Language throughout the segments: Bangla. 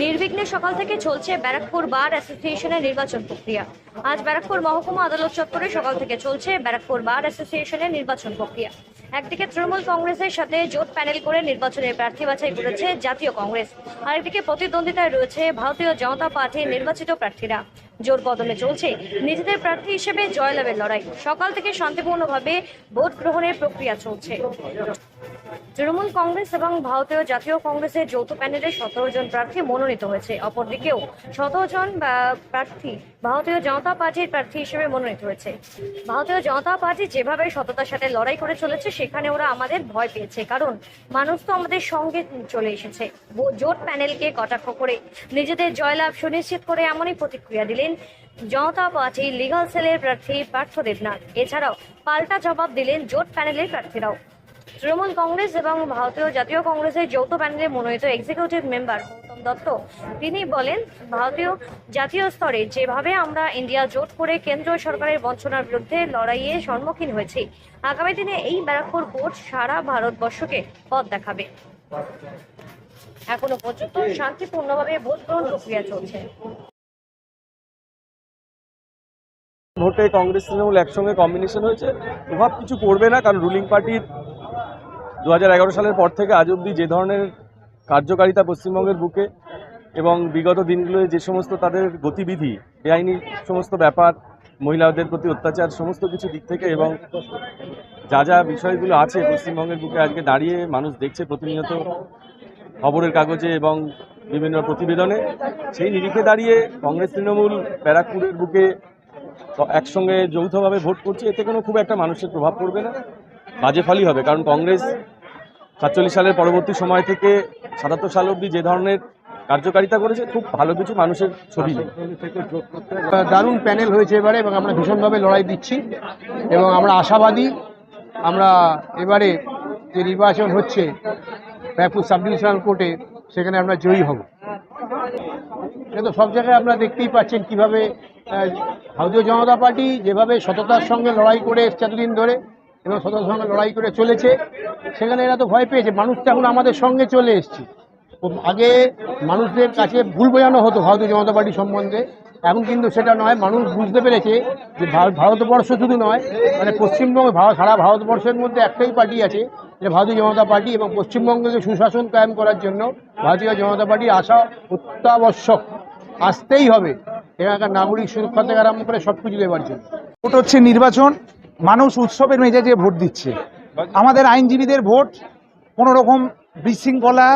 নির্বিঘ্নে সকাল থেকে চলছে ব্যারাকপুর বার অ্যাসোসিয়েশনের নির্বাচন প্রক্রিয়া। আজ ব্যারাকপুর মহকুমা আদালত চত্বরে সকাল থেকে চলছে ব্যারাকপুর বার অ্যাসোসিয়েশনের নির্বাচন প্রক্রিয়া। একদিকে তৃণমূল কংগ্রেসের সাথে জোট প্যানেল করে নির্বাচনের প্রার্থী বাছাই করেছে জাতীয় কংগ্রেস। আরেকদিকে প্রতিদ্বন্দ্বিতায় রয়েছে ভারতীয় জনতা পার্টির নির্বাচিত প্রার্থীরা। জোর বদলে চলছে নিজেদের প্রার্থী হিসেবে জয়লাভের লড়াই। সকাল থেকে শান্তিপূর্ণভাবে ভোট গ্রহণের প্রক্রিয়া চলছে। তৃণমূল কংগ্রেস এবং ভারতীয় জাতীয় কংগ্রেসের যৌথ প্যানেলে সতেরো জন প্রার্থী মনোনীত হয়েছে। অপরদিকেও সতেরো জন প্রার্থী ভারতীয় জনতা পার্টির প্রার্থী হিসেবে মনোনীত হয়েছে। ভারতীয় জনতা পার্টি যেভাবে সততার সাথে লড়াই করে চলেছে, সেখানে ওরা আমাদের ভয় পেয়েছে। কারণ মানুষ তো আমাদের সঙ্গে চলে এসেছে। জোট প্যানেলকে কটাক্ষ করে নিজেদের জয়লাভ সুনিশ্চিত করে এমনই প্রতিক্রিয়া দিলেন জনতা পার্টি লিগাল সেলের প্রার্থী পার্থ দেবনাথ। এছাড়াও পাল্টা জবাব দিলেন জোট প্যানেলের প্রার্থীরাও। তৃণমূল কংগ্রেস এবং ভারতীয় জাতীয় কংগ্রেসের যৌথ প্যানেলে মনোনীত এক্সিকিউটিভ মেম্বার গৌতম দত্ত। তিনি বলেন, ভারতীয় জাতীয় স্তরে যেভাবে আমরা ইন্ডিয়া জোট করে কেন্দ্র সরকারের বঞ্চনার বিরুদ্ধে লড়াইয়ে সম্মুখীন হয়েছি, আগামী দিনে এই ব্যারাকপুর কোর্ট সারা ভারতবর্ষকে পথ দেখাবে। এখনও পর্যন্ত শান্তিপূর্ণভাবে ভোট গ্রহণ প্রক্রিয়া চলছে। ভোটে কংগ্রেস তৃণমূল একসঙ্গে কম্বিনেশন হয়েছে। প্রভাব কিছু পড়বে না, কারণ রুলিং পার্টির দু হাজার এগারো সালের পর থেকে আজ অবধি যে ধরনের কার্যকারিতা পশ্চিমবঙ্গের বুকে এবং বিগত দিনগুলোয় যে সমস্ত তাদের গতিবিধি, বেআইনি সমস্ত ব্যাপার, মহিলাদের প্রতি অত্যাচার, সমস্ত কিছু দিক থেকে এবং যা যা বিষয়গুলো আছে পশ্চিমবঙ্গের বুকে আজকে দাঁড়িয়ে মানুষ দেখছে প্রতিনিয়ত খবরের কাগজে এবং বিভিন্ন প্রতিবেদনে, সেই নিরিখে দাঁড়িয়ে কংগ্রেস, তৃণমূল, ব্যারাকপুরের বুকে একসঙ্গে যৌথভাবে ভোট করছে, এতে কোনো খুব একটা মানুষের প্রভাব পড়বে না। বাজে ফলই হবে, কারণ কংগ্রেস সাতচল্লিশ সালের পরবর্তী সময় থেকে সাতাত্তর সাল অবধি যে ধরনের কার্যকারিতা করেছে, খুব ভালো কিছু মানুষের ছবি দারুণ প্যানেল হয়েছে এবারে এবং আমরা ভীষণভাবে লড়াই দিচ্ছি এবং আমরা আশাবাদী আমরা এবারে যে নির্বাচন হচ্ছে রায়পুর সাব ডিভিশনাল কোর্টে, সেখানে আমরা জয়ী হব। কিন্তু সব জায়গায় আপনারা দেখতেই পাচ্ছেন কীভাবে ভারতীয় জনতা পার্টি যেভাবে সততার সঙ্গে লড়াই করে এসছে এতদিন ধরে এবং সততার সঙ্গে লড়াই করে চলেছে। সেখানে এরা তো ভয় পেয়েছে মানুষ তো এখন আমাদের সঙ্গে চলে এসছে। আগে মানুষদের কাছে ভুল বোঝানো হতো ভারতীয় জনতা পার্টি সম্বন্ধে। এখন কিন্তু সেটা নয়, মানুষ বুঝতে পেরেছে যে ভার- ভারতবর্ষ শুধু নয় মানে পশ্চিমবঙ্গে সারা ভারতবর্ষের মধ্যে একটাই পার্টি আছে যেটা ভারতীয় জনতা পার্টি এবং পশ্চিমবঙ্গকে সুশাসন কায়েম করার জন্য ভারতীয় জনতা পার্টি আসা অত্যাবশ্যক। আসতেই হবে। এখানকার নাগরিক সুরক্ষা থেকে আরম্ভ করে সব কিছু দেওয়ার জন্য। ভোট হচ্ছে নির্বাচন। মানুষ উৎসবের মেজাজে ভোট দিচ্ছে। আমাদের আইনজীবীদের ভোট কোনো রকম বিশৃঙ্খলা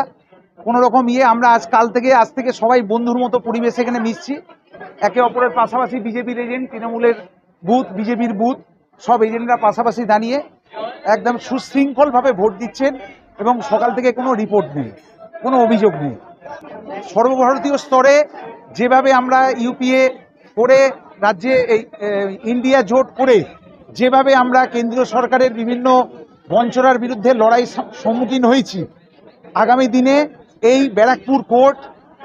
কোনো রকম ইয়ে আমরা আজ কাল থেকে, আজ থেকে সবাই বন্ধুর মতো পরিবেশে এখানে মিশছি। একে অপরের পাশাপাশি বিজেপির এজেন্ট, তৃণমূলের বুথ, বিজেপির বুথ, সব এজেন্টরা পাশাপাশি দাঁড়িয়ে একদম সুশৃঙ্খলভাবে ভোট দিচ্ছেন এবং সকাল থেকে কোনো রিপোর্ট নেই, কোনো অভিযোগ নেই। সর্বভারতীয় স্তরে যেভাবে আমরা ইউপিএ করে, রাজ্যে এই ইন্ডিয়া জোট করে যেভাবে আমরা কেন্দ্রীয় সরকারের বিভিন্ন বঞ্চনার বিরুদ্ধে লড়াই সম্মুখীন হয়েছি আগামী দিনে এই ব্যারাকপুর কোর্ট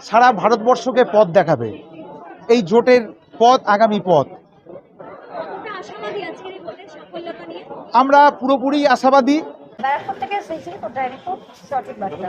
সারা ভারতবর্ষকে পথ দেখাবে। এই জোটের পথ আগামী পথ। আমরা পুরোপুরি আশাবাদী। ব্যারাকপুর থেকে সেই সঠিক বার্তা।